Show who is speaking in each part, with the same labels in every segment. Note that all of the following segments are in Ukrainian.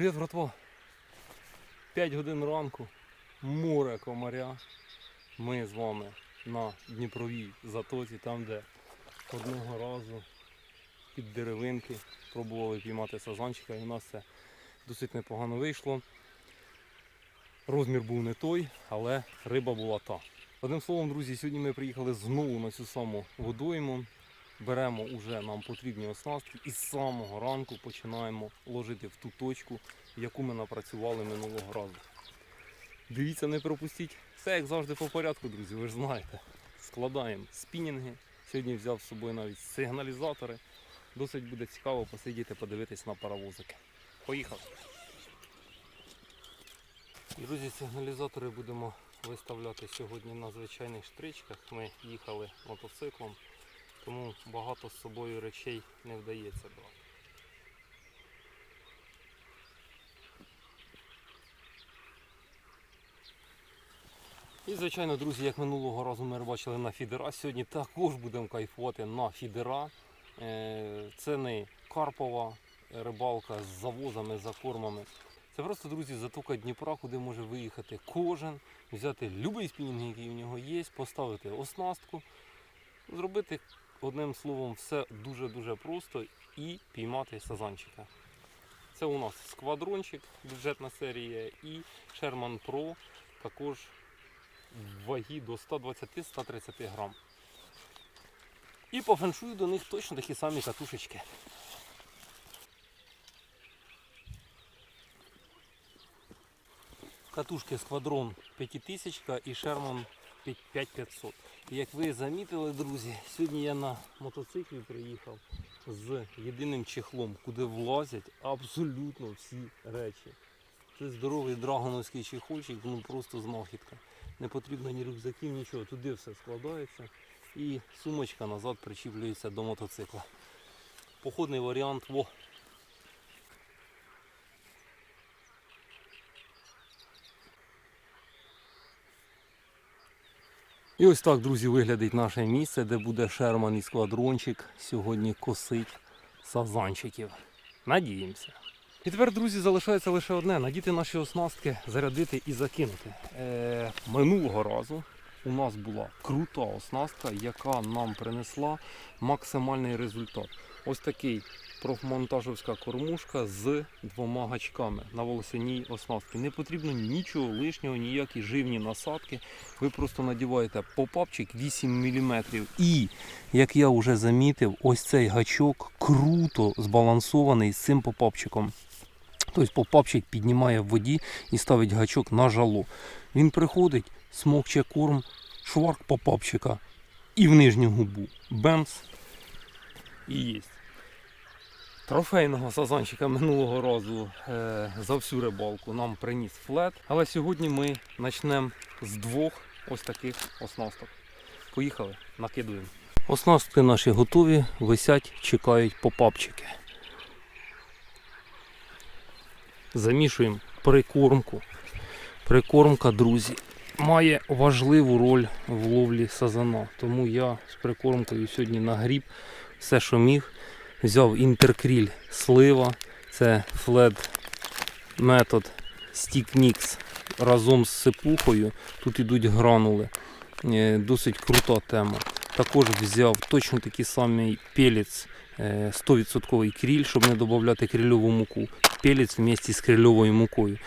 Speaker 1: Привіт, братва! 5 годин ранку, море комаря. Ми з вами на Дніпровій затоці, там де одного разу під деревинки пробували піймати сазанчика і у нас це досить непогано вийшло. Розмір був не той, але риба була та. Одним словом, друзі, сьогодні ми приїхали знову на цю саму водойму. Беремо уже нам потрібні оснастки і з самого ранку починаємо ложити в ту точку, яку ми напрацювали минулого разу. Дивіться, не пропустіть. Все як завжди по порядку, друзі, ви ж знаєте. Складаємо спінінги. Сьогодні взяв з собою навіть сигналізатори. Досить буде цікаво посидіти, подивитись на паровозики. Поїхали. Друзі, сигналізатори будемо виставляти сьогодні на звичайних штричках. Ми їхали мотоциклом, тому багато з собою речей не вдається брати. І, звичайно, друзі, як минулого разу ми бачили на фідера, сьогодні також будемо кайфувати на фідера. Е, Це не карпова рибалка з завозами, за кормами. Це просто, друзі, затока Дніпра, куди може виїхати кожен, взяти будь-який спінінг, який у нього є, поставити оснастку, зробити одним словом все дуже-дуже просто і піймати сазанчика. Це у нас сквадрончик, бюджетна серія, і Sherman Pro також ваги до 120-130 грам. І по феншую до них точно такі самі катушечки. Катушки Сквадрон 5000 і Sherman 5500. І як ви замітили, друзі, сьогодні я на мотоциклі приїхав з єдиним чехлом, куди влазять абсолютно всі речі. Це здоровий драгоновський чехольчик, ну просто знахідка. Не потрібно ні рюкзаків, нічого. Туди все складається. І сумочка назад причіплюється до мотоцикла. Походний варіант. Во. І ось так, друзі, виглядить наше місце, де буде шерман і сквадрончик сьогодні косить сазанчиків. Надіємося. І тепер, друзі, залишається лише одне надіти наші оснастки, зарядити і закинути. Е, минулого разу у нас була крута оснастка, яка нам принесла максимальний результат. Ось такий профмонтажівська кормушка з двома гачками на волосяній оснастці. Не потрібно нічого лишнього, ніякі живні насадки. Ви просто надіваєте попапчик 8 мм. І, як я вже замітив, ось цей гачок круто збалансований з цим попапчиком. Тобто попапчик піднімає в воді і ставить гачок на жало. Він приходить, смокче корм, шварк попапчика і в нижню губу. Бемс. І є. Трофейного сазанчика минулого разу е, за всю рибалку нам приніс флет. Але сьогодні ми почнемо з двох ось таких оснасток. Поїхали, накидуємо. Оснастки наші готові, висять, чекають попапчики. Замішуємо прикормку. Прикормка, друзі, має важливу роль в ловлі сазана. Тому я з прикормкою сьогодні нагріб все, що міг. Взяв інтеркріль слива, це флет метод Stick разом з сипухою. Тут ідуть гранули. Е, Досить крута тема. Також взяв точно такий самий пелець, 100% кріль, щоб не додати крильову муку. Пелець вместе з крильовою мукою.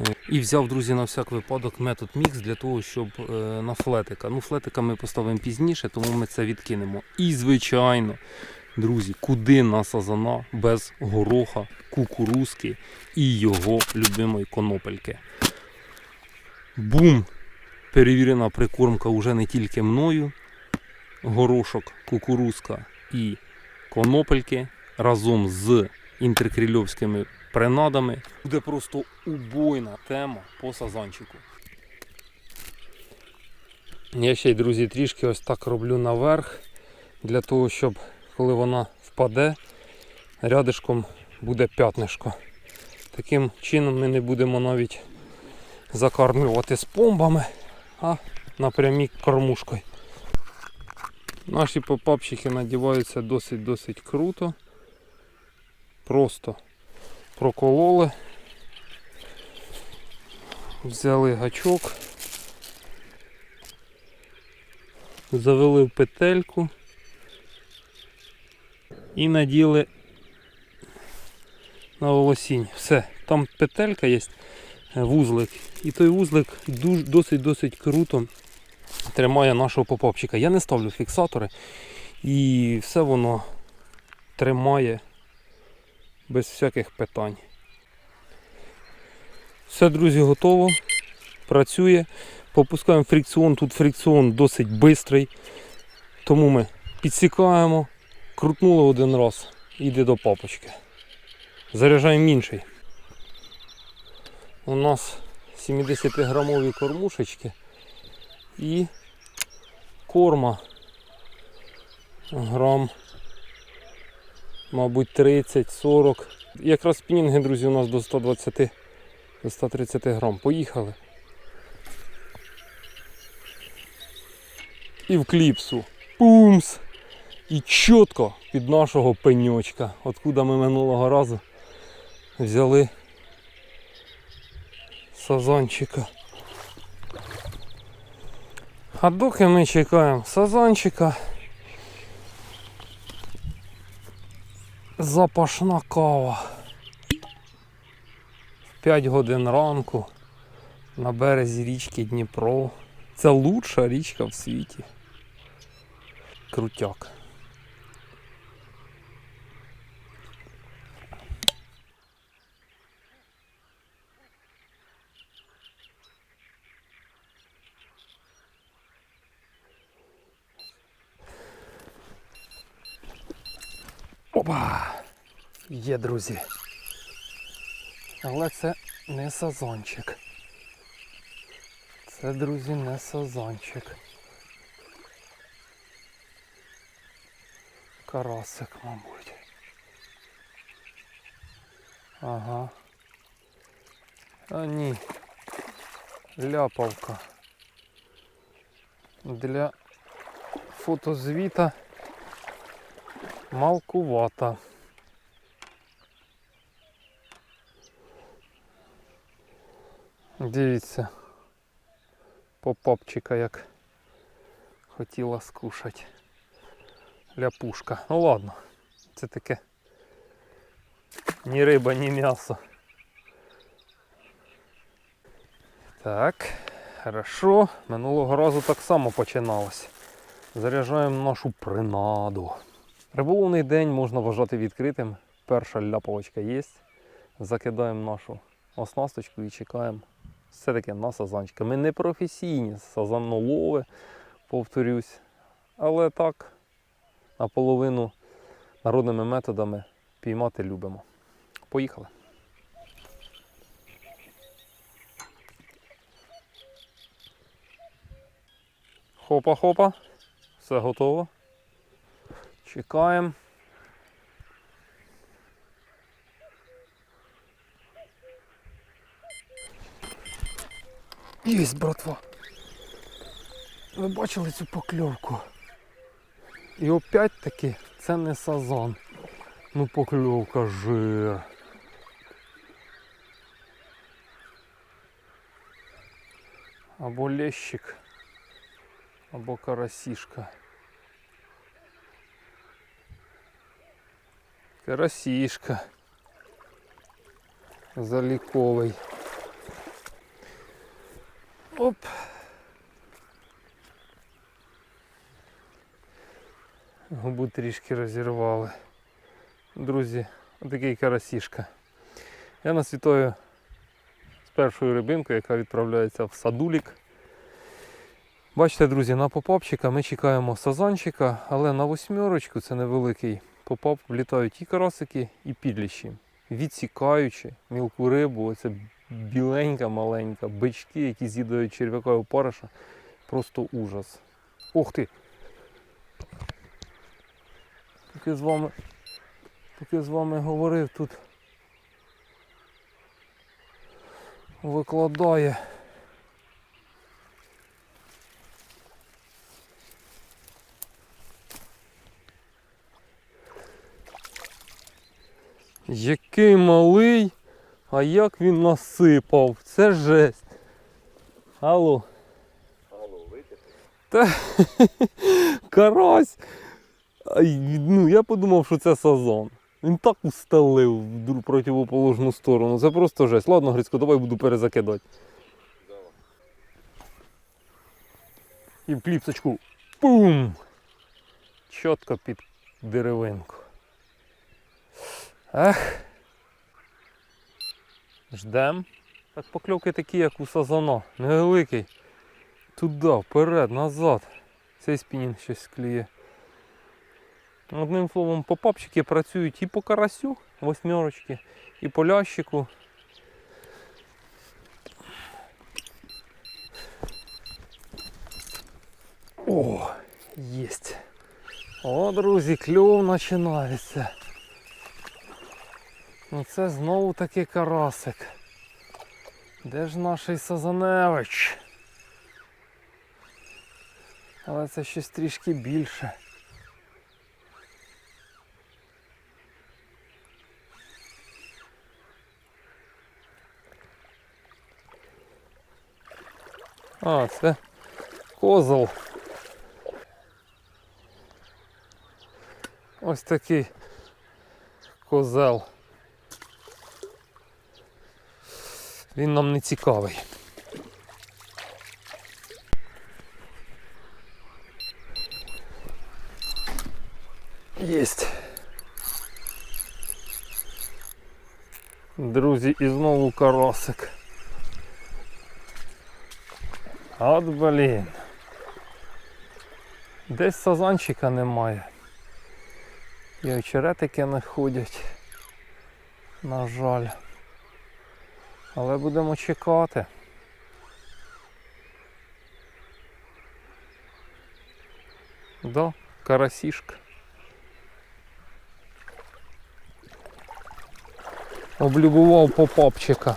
Speaker 1: Е, І взяв, друзі, на всяк випадок метод мікс для того, щоб е, на флетика. Ну, флетика ми поставимо пізніше, тому ми це відкинемо. І, звичайно, друзі, куди на сазана без гороха, кукурузки і його любимої конопельки. Бум! Перевірена прикормка вже не тільки мною. Горошок, кукурузка і конопельки разом з інтеркрильовськими принадами. Буде просто убойна тема по сазанчику. Я ще й, друзі, трішки ось так роблю наверх, для того, щоб коли вона впаде, рядишком буде п'ятнишко. Таким чином ми не будемо навіть закармлювати з помбами, а напрямі кормушкою. Наші попапчики надіваються досить-досить круто. Просто прокололи Взяли гачок. Завели в петельку і наділи на волосінь. Все, там петелька є, вузлик. І той вузлик досить-досить круто тримає нашого попапчика. Я не ставлю фіксатори і все воно тримає без всяких питань. Все, друзі, готово. Працює. Попускаємо фрикціон. Тут фрикціон досить швидкий. Тому ми підсікаємо, крутнули один раз і йде до папочки. Заряджаємо інший. У нас 70-грамові кормушечки і корма грам, мабуть, 30-40. Якраз спінінги, друзі, у нас до 120 до 130 грам. Поїхали. І в кліпсу. Пумс! І чітко під нашого пеньочка. Откуда ми минулого разу взяли сазанчика. А доки ми чекаємо сазанчика. Запашна кава. В 5 годин ранку на березі річки Дніпро. Це лучша річка в світі. Крутяк. Є, друзі. Але це не сазончик. Це, друзі, не сазончик. Карасик, мабуть. Ага. А ні. Ляпавка. Для фотозвіта малкувата. Дивіться, попапчика як хотіла скушати. Ляпушка. Ну ладно, це таке ні риба, ні м'ясо. Так, хорошо. Минулого разу так само починалось. Заряджаємо нашу принаду. Риболовний день можна вважати відкритим. Перша ляповочка є. Закидаємо нашу оснасточку і чекаємо. Все-таки на сазанчика. Ми не професійні сазанолови, повторюсь. Але так, наполовину народними методами піймати любимо. Поїхали. Хопа-хопа. Все готово. Чекаємо. Єсть, братва. Ви бачили цю покльовку? І опять таки це не сазан. Ну покльовка жир. Або лещик, або карасішка. Карасішка. Заліковий. Оп. Губу трішки розірвали. Друзі, отакий карасішка. Я нас вітаю з першою рибинкою, яка відправляється в садулік. Бачите, друзі, на попапчика ми чекаємо сазанчика, але на восьмерочку це невеликий попап влітають і карасики, і підліші. Відсікаючи мілку рибу, оце біленька маленька, бички, які з'їдають черв'яка і опариша. Просто ужас. Ух ти! Поки з вами, поки з вами говорив, тут викладає. Який малий, а як він насипав, це жесть. Алло.
Speaker 2: Алло, витягти?
Speaker 1: Та карась. Ну, я подумав, що це сазан. Він так устелив в противоположну сторону. Це просто жесть. Ладно, Грицько, давай буду перезакидати.
Speaker 2: Давай.
Speaker 1: І в кліпсочку. Пум! Чітко під деревинку. Ех. Ждем. Так покльовки такі, як у сазана. Невеликий. Туди, вперед, назад. Цей спінінг щось клює. Одним словом, попапчики працюють і по карасю, восьмерочки, і по лящику. О, єсть. О, друзі, кльов починається. Ну це знову таки карасик. Де ж наш Сазаневич? Але це щось трішки більше. А, це козел. Ось такий козел. Він нам не цікавий. Єсть. Друзі, і знову карасик. От блін. Десь сазанчика немає. І очеретики не ходять. На жаль. Але будемо чекати. Да, карасішка. Облюбував попапчика.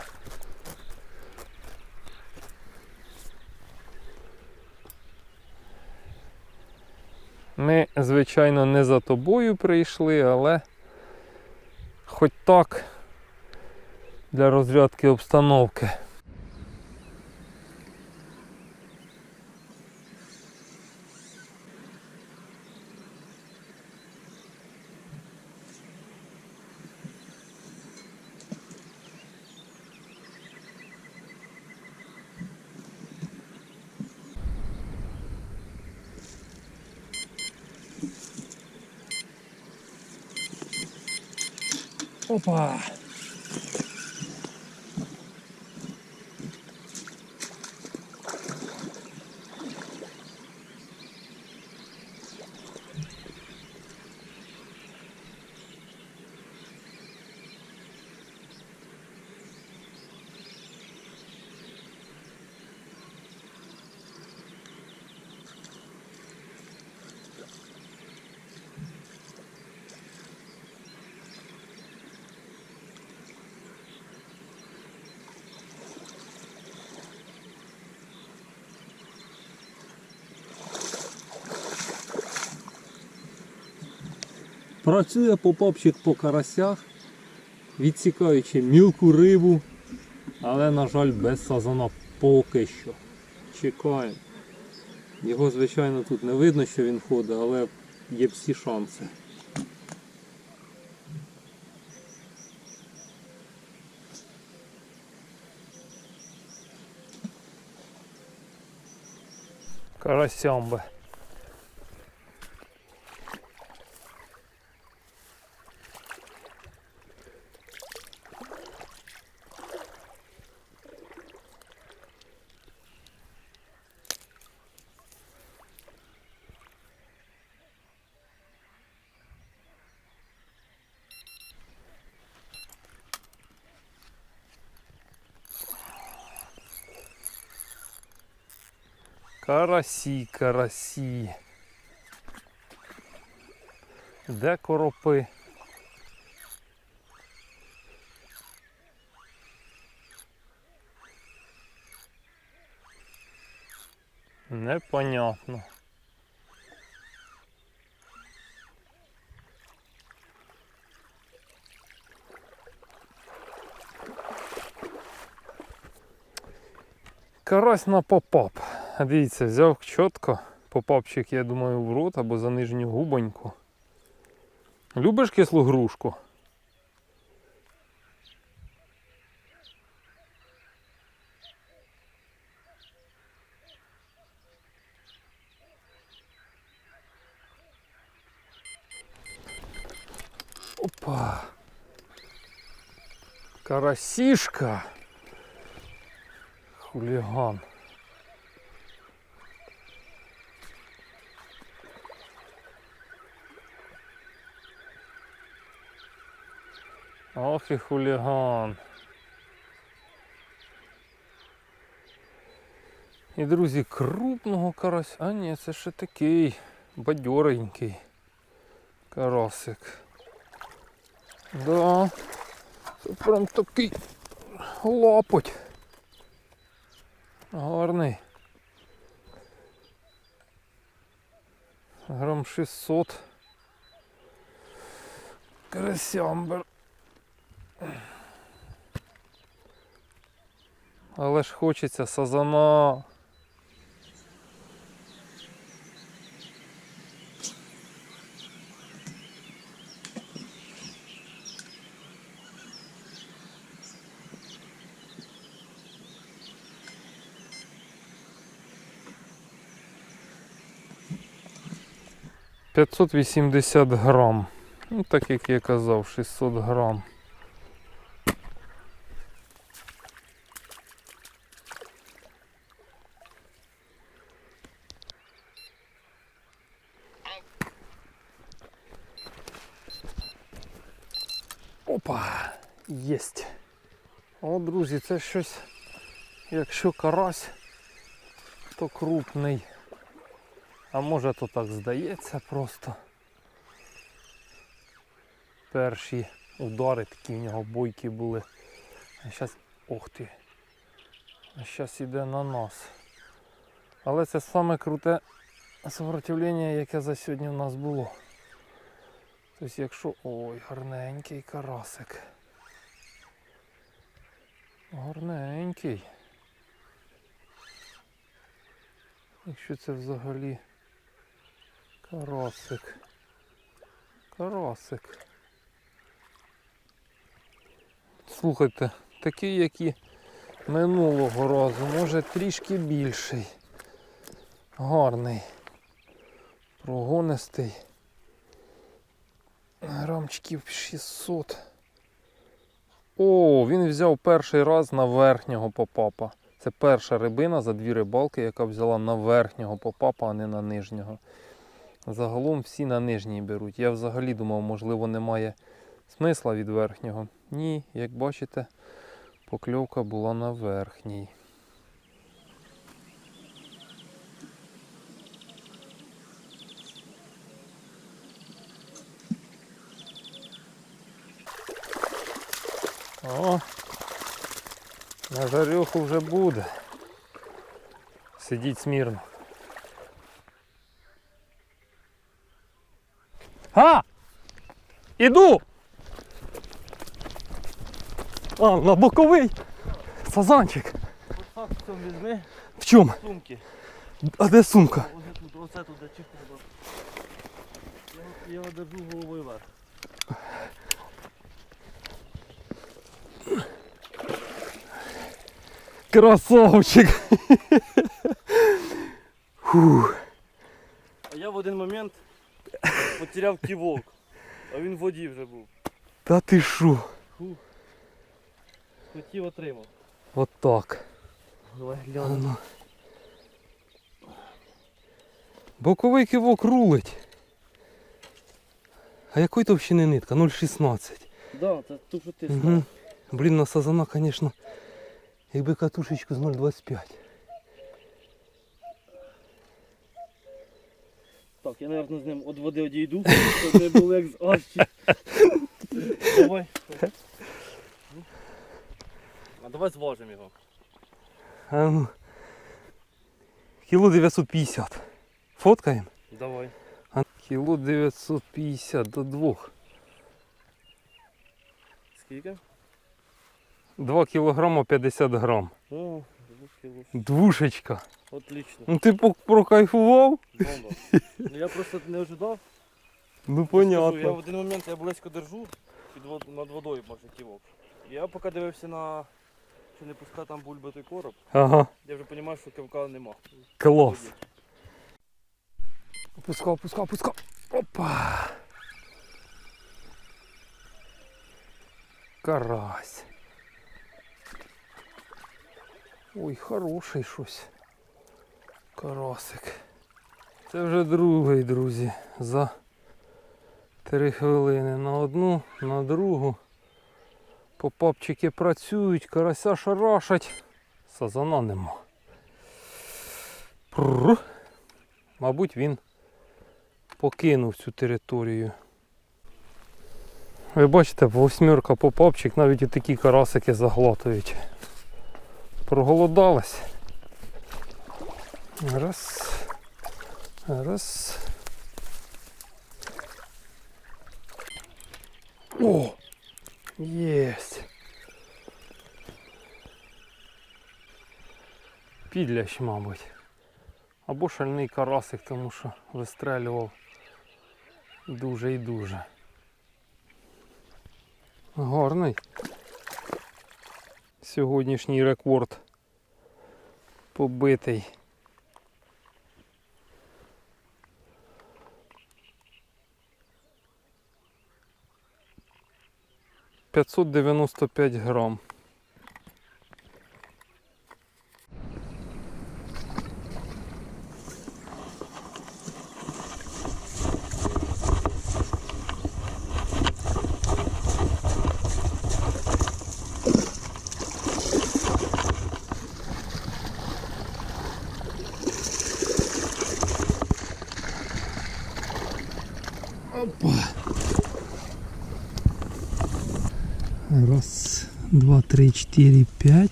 Speaker 1: Ми, звичайно, не за тобою прийшли, але хоч так для розрядки обстановки. Опа! Працює попапчик по карасях, відсікаючи мілку рибу, але, на жаль, без сазана поки що. Чекаємо. Його, звичайно, тут не видно, що він ходить, але є всі шанси. Карасям Карасі, карасі. Де коропи? Непонятно. Карась на попап. Дивіться, взяв чітко. Попапчик, я думаю, в рот або за нижню губоньку. Любиш кислу грушку? Опа. Карасишка. Хулиган. Ох і хуліган. І, друзі, крупного карась. А ні, це ще такий бадьоренький карасик. Да. Це прям такий лапоть. Гарний. Грам 600. Красямбер. Але ж хочеться сазана. П'ятсот вісімдесят грам. Ну, так як я казав, 600 грам. Опа! Єсть. О, друзі, це щось, якщо карась, то крупний. А може то так здається просто. Перші удари такі в нього бойкі були. А зараз. Ох ти. А зараз іде на нас. Але це саме круте сопротивлення, яке за сьогодні в нас було. Тобто якщо... Ой, гарненький карасик. Гарненький. Якщо це взагалі карасик. Карасик. Слухайте, такий, як і минулого разу, може трішки більший. Гарний. Прогонистий. Грамчиків 600. О, він взяв перший раз на верхнього попапа. Це перша рибина за дві рибалки, яка взяла на верхнього попапа, а не на нижнього. Загалом всі на нижній беруть. Я взагалі думав, можливо, немає смисла від верхнього. Ні, як бачите, покльовка була на верхній. На жарюху вже буде. Сидіть смірно. А! Іду! А, на боковий! Сазанчик!
Speaker 3: Візьми
Speaker 1: В чому?
Speaker 3: сумки.
Speaker 1: А де сумка?
Speaker 3: Оце тут, оце тут. Я, я його держу головою вверх.
Speaker 1: Красавчик! Фух.
Speaker 3: А я в один момент потеряв ківок, а він в воді вже був.
Speaker 1: Та ти шо?
Speaker 3: Фух. Хотів отримав.
Speaker 1: Вот так.
Speaker 3: Давай глянемо.
Speaker 1: ну. Боковий кивок рулить. А якої товщини нитка? 0,16.
Speaker 3: Да, це ту, що ти
Speaker 1: Угу. Блін, на сазана, звісно, якби катушечку з 0,25.
Speaker 3: Так, я, мабуть, з ним від води одійду, щоб не було як з арчі. Давай. А давай зважимо його.
Speaker 1: А ну. Кіло 950. Фоткаємо?
Speaker 3: Давай.
Speaker 1: А, кіло 950 до двох.
Speaker 3: Скільки?
Speaker 1: 2 кілограма 50 грам.
Speaker 3: О.
Speaker 1: Двушечка.
Speaker 3: Отлично.
Speaker 1: Ну ти прокайфував?
Speaker 3: Бомба. Ну я просто не ожидав.
Speaker 1: Ну
Speaker 3: Скажу, Я в один момент я близько держу під вод... над водою може ківок. Я поки дивився на чи не пускає там бульби той короб,
Speaker 1: Ага,
Speaker 3: я вже розумію, що кивка нема.
Speaker 1: клас. Опускав, опускав, опускав. Опа. Карась. Ой, хороший щось. Карасик. Це вже другий, друзі. За три хвилини. На одну, на другу. Попапчики працюють, карася шарашать. Сазана нема. Прррр. Мабуть, він покинув цю територію. Ви бачите, восьмірка попапчик, навіть і такі карасики заглатують. Проголодались. Раз. Раз. О! Єсть. Підлящ, мабуть. Або шальний карасик, тому що вистрелював дуже і дуже. Гарний. Сьогоднішній рекорд побитий. П'ятсот дев'яносто п'ять грам.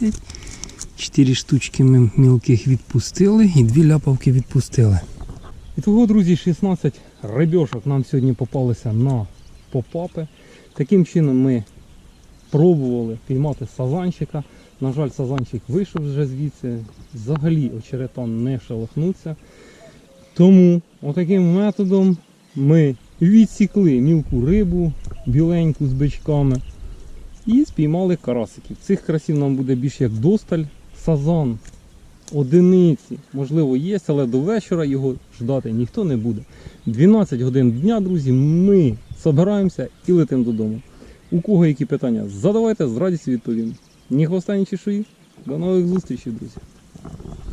Speaker 4: 10. 4 штучки ми мілких відпустили і 2 ляпавки відпустили.
Speaker 1: І друзі, 16 рибьошок нам сьогодні попалися на попапи. Таким чином ми пробували піймати сазанчика. На жаль, сазанчик вийшов вже звідси, взагалі очеретан не шелохнуться. Тому отаким методом ми відсікли мілку рибу біленьку з бичками і спіймали карасиків. Цих красів нам буде більш як досталь. Сазан одиниці, можливо, є, але до вечора його ждати ніхто не буде. 12 годин дня, друзі, ми збираємося і летимо додому. У кого які питання, задавайте, з радістю відповім. Ні хвоста, ні чешуї. До нових зустрічей, друзі.